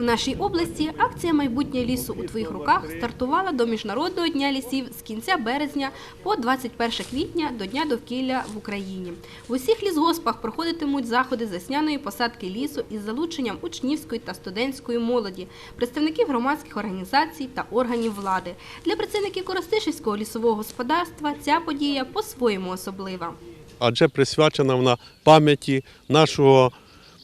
В нашій області акція Майбутнє лісу у твоїх руках стартувала до Міжнародного дня лісів з кінця березня по 21 квітня до Дня довкілля в Україні. В усіх лісгоспах проходитимуть заходи з весняної посадки лісу із залученням учнівської та студентської молоді, представників громадських організацій та органів влади. Для працівників Коростишівського лісового господарства ця подія по-своєму особлива. адже присвячена вона пам'яті нашого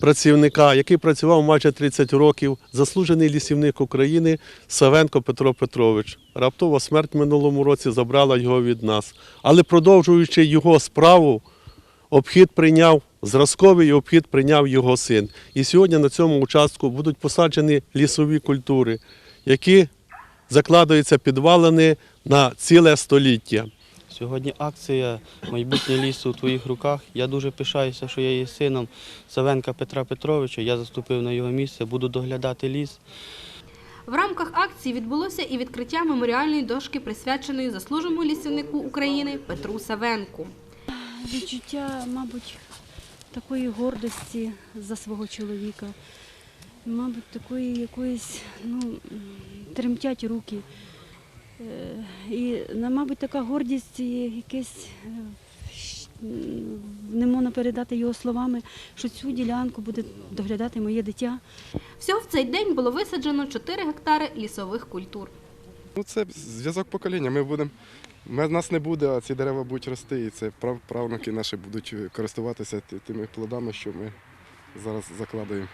працівника, який працював майже 30 років, заслужений лісівник України Савенко Петро Петрович. Раптова смерть минулому році забрала його від нас. Але продовжуючи його справу, обхід прийняв зразковий обхід прийняв його син. І сьогодні на цьому участку будуть посаджені лісові культури, які закладаються підвалини на ціле століття. Сьогодні акція Майбутнє лісу у твоїх руках. Я дуже пишаюся, що я є сином Савенка Петра Петровича. Я заступив на його місце, буду доглядати ліс. В рамках акції відбулося і відкриття меморіальної дошки, присвяченої заслуженому лісівнику України Петру Савенку. відчуття, мабуть, такої гордості за свого чоловіка. Мабуть, такої якоїсь, ну, тремтять руки. Е, І, мабуть, така гордість якесь, е, не можна передати його словами, що цю ділянку буде доглядати моє дитя. Всього в цей день було висаджено 4 гектари лісових культур. Ну, це зв'язок покоління. Ми будемо. Нас не буде, а ці дерева будуть рости, і це прав, правнуки наші будуть користуватися тими плодами, що ми зараз закладаємо.